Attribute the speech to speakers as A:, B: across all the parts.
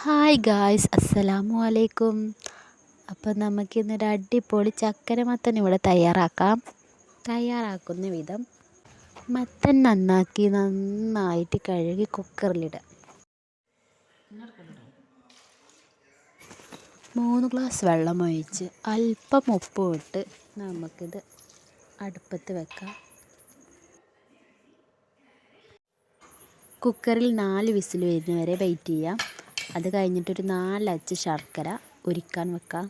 A: Hi guys അസ്സലാമു അലൈക്കും അപ്പോൾ നമുക്കിന്നൊരു അടിപൊളി ചക്കര മത്തൻ ഇവിടെ തയ്യാറാക്കാം. തയ്യാറാക്കുന്ന വിധം മത്തൻ നന്നാക്കി നന്നായിട്ട് കഴുകി കുക്കറിലിടുക. മൂന്ന് ഗ്ലാസ് വെള്ളം ഒഴിച്ച് അല്പം ഉപ്പ് ഇട്ട് നമുക്കിത് അടുപ്പത്ത് വെക്കാം. കുക്കറിൽ നാല് വിസിൽ വരുന്നവരെ വെയിറ്റ് ചെയ്യാം. അത് കഴിഞ്ഞിട്ടൊരു നാലച്ച് ശർക്കര ഉരുക്കാൻ വെക്കാം.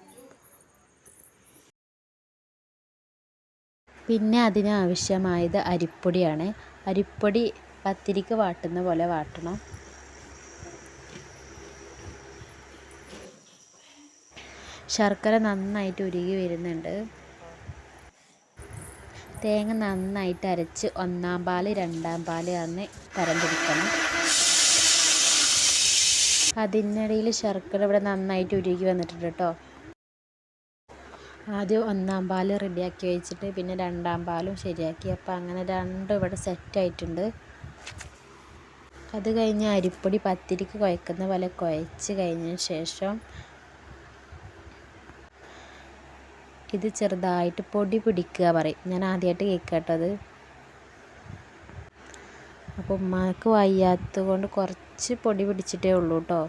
A: പിന്നെ അതിനാവശ്യമായത് അരിപ്പൊടിയാണ്. അരിപ്പൊടി പത്തിരിക്ക് വാട്ടുന്ന പോലെ വാട്ടണം. ശർക്കര നന്നായിട്ട് ഉരുകി വരുന്നുണ്ട്. തേങ്ങ നന്നായിട്ട് അരച്ച് ഒന്നാം പാൽ രണ്ടാം പാൽ അന്ന് തരംതിരിക്കണം അതിനിടയിൽ ശർക്കര ഇവിടെ നന്നായിട്ട് ഉരുകി വന്നിട്ടുണ്ട് കേട്ടോ ആദ്യം ഒന്നാം പാൽ റെഡിയാക്കി വെച്ചിട്ട് പിന്നെ രണ്ടാം പാലും ശരിയാക്കി. അപ്പോൾ അങ്ങനെ രണ്ടും ഇവിടെ സെറ്റായിട്ടുണ്ട് അത് കഴിഞ്ഞ് അരിപ്പൊടി പത്തിരിക്ക് കുഴക്കുന്ന പോലെ കുഴച്ച് കഴിഞ്ഞ ശേഷം ഇത് ചെറുതായിട്ട് പൊടി പിടിക്കുക പറയും. ഞാൻ ആദ്യമായിട്ട് കേൾക്കട്ടത്. അപ്പോൾ ഉമ്മാക്ക് വയ്യാത്തത് കൊണ്ട് കുറച്ച് പൊടി പിടിച്ചിട്ടേ ഉള്ളൂ കേട്ടോ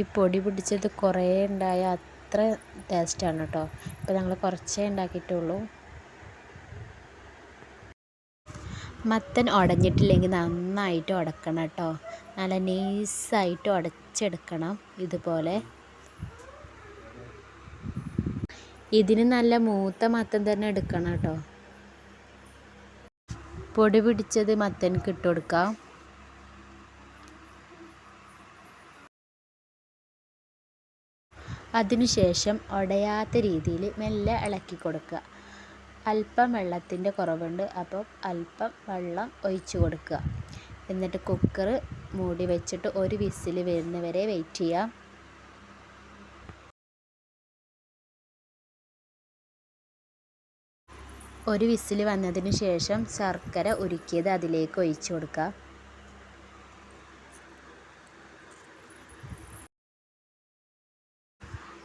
A: ഈ പൊടി പിടിച്ചത് കുറേ ഉണ്ടായ അത്ര ടേസ്റ്റാണ് കേട്ടോ ഇപ്പോൾ ഞങ്ങൾ കുറച്ചേ ഉണ്ടാക്കിയിട്ടുള്ളൂ. മത്തൻ ഉടഞ്ഞിട്ടില്ലെങ്കിൽ നന്നായിട്ട് ഉടക്കണം കേട്ടോ നല്ല നൈസായിട്ട് ഉടച്ചെടുക്കണം ഇതുപോലെ. ഇതിന് നല്ല മൂത്ത മത്തൻ തന്നെ എടുക്കണം കേട്ടോ. പൊടി പിടിച്ചത് മത്തൻക്ക് ഇട്ട് കൊടുക്കാം. അതിനുശേഷം ഉടയാത്ത രീതിയിൽ മെല്ലെ ഇളക്കി കൊടുക്കുക. അല്പം വെള്ളത്തിന്റെ കുറവുണ്ട് അപ്പോൾ അല്പം വെള്ളം ഒഴിച്ച് കൊടുക്കുക. എന്നിട്ട് കുക്കർ മൂടി വെച്ചിട്ട് ഒരു വിസിൽ വരുന്നവരെ വെയിറ്റ് ചെയ്യാം ഒരു വിസിൽ വന്നതിന് ശേഷം ശർക്കര ഉരുക്കിയത് അതിലേക്ക് ഒഴിച്ചു കൊടുക്കുക.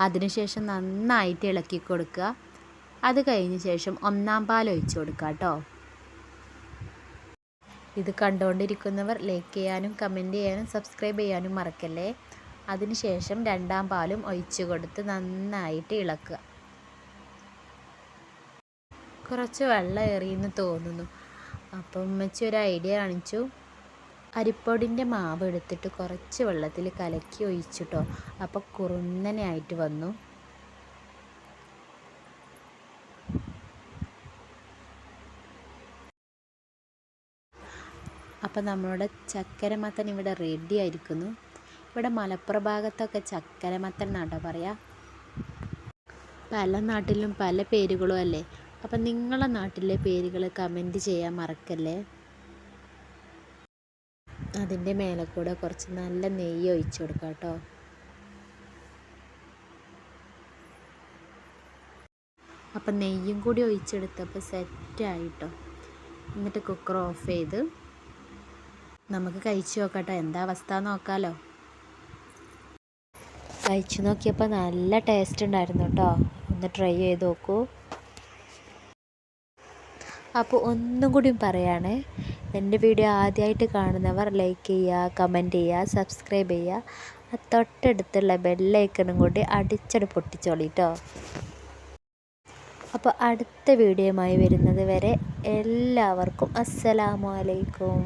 A: അതിനുശേഷം നന്നായിട്ട് ഇളക്കി കൊടുക്കുക. അത് കഴിഞ്ഞ ശേഷം ഒന്നാം പാൽ ഒഴിച്ചു കൊടുക്കുക കേട്ടോ. ഇത് കണ്ടുകൊണ്ടിരിക്കുന്നവർ ലൈക്ക് ചെയ്യാനും കമന്റ് ചെയ്യാനും സബ്സ്ക്രൈബ് ചെയ്യാനും മറക്കല്ലേ? അതിനുശേഷം രണ്ടാം പാലും ഒഴിച്ചു കൊടുത്ത് നന്നായിട്ട് ഇളക്കുക. കുറച്ച് വെള്ളം എറിയെന്ന് തോന്നുന്നു. അപ്പം ഉമ്മച്ചി ഒരു ഐഡിയ കാണിച്ചു. അരിപ്പൊടിന്റെ മാവ് എടുത്തിട്ട് കുറച്ച് വെള്ളത്തിൽ കലക്കി ഒഴിച്ചിട്ടോ. അപ്പോൾ കുറുന്നനായിട്ട് വന്നു. അപ്പോൾ നമ്മളുടെ ചക്കരമത്തൻ ഇവിടെ റെഡി ആയിരിക്കുന്നു. ഇവിടെ മലപ്പുറ ഭാഗത്തൊക്കെ ചക്കരമത്തൻ എന്നാട്ടോ പറയുക. പല നാട്ടിലും പല പേരുകളും അല്ലേ? അപ്പം നിങ്ങളെ നാട്ടിലെ പേരുകൾ കമന്റ് ചെയ്യാൻ മറക്കല്ലേ? അതിന്റെ മേലെ കൂടെ കുറച്ച് നല്ല നെയ്യ് ഒഴിച്ചു കൊടുക്കാം കേട്ടോ. അപ്പം നെയ്യും കൂടി ഒഴിച്ചെടുത്തപ്പോൾ സെറ്റായിട്ടോ എന്നിട്ട് കുക്കർ ഓഫ് ചെയ്ത് നമുക്ക് കഴിച്ചു നോക്കട്ടോ എന്താ അവസ്ഥ നോക്കാമല്ലോ കഴിച്ചു നോക്കിയപ്പോൾ നല്ല ടേസ്റ്റ് ഉണ്ടായിരുന്നു കേട്ടോ. ഒന്ന് ട്രൈ ചെയ്ത് നോക്കൂ. അപ്പോൾ ഒന്നും കൂടി പറയാണ്. എന്റെ വീഡിയോ ആദ്യമായിട്ട് കാണുന്നവർ ലൈക്ക് ചെയ്യുക കമന്റ് ചെയ്യുക സബ്സ്ക്രൈബ് ചെയ്യുക. തൊട്ടടുത്തുള്ള ബെല്ലൈക്കണും കൂടി അടിച്ചടി പൊട്ടിച്ചോളിട്ടോ അപ്പോൾ അടുത്ത വീഡിയോയുമായി വരുന്നത് വരെ എല്ലാവർക്കും അസ്സലാമു അലൈക്കും.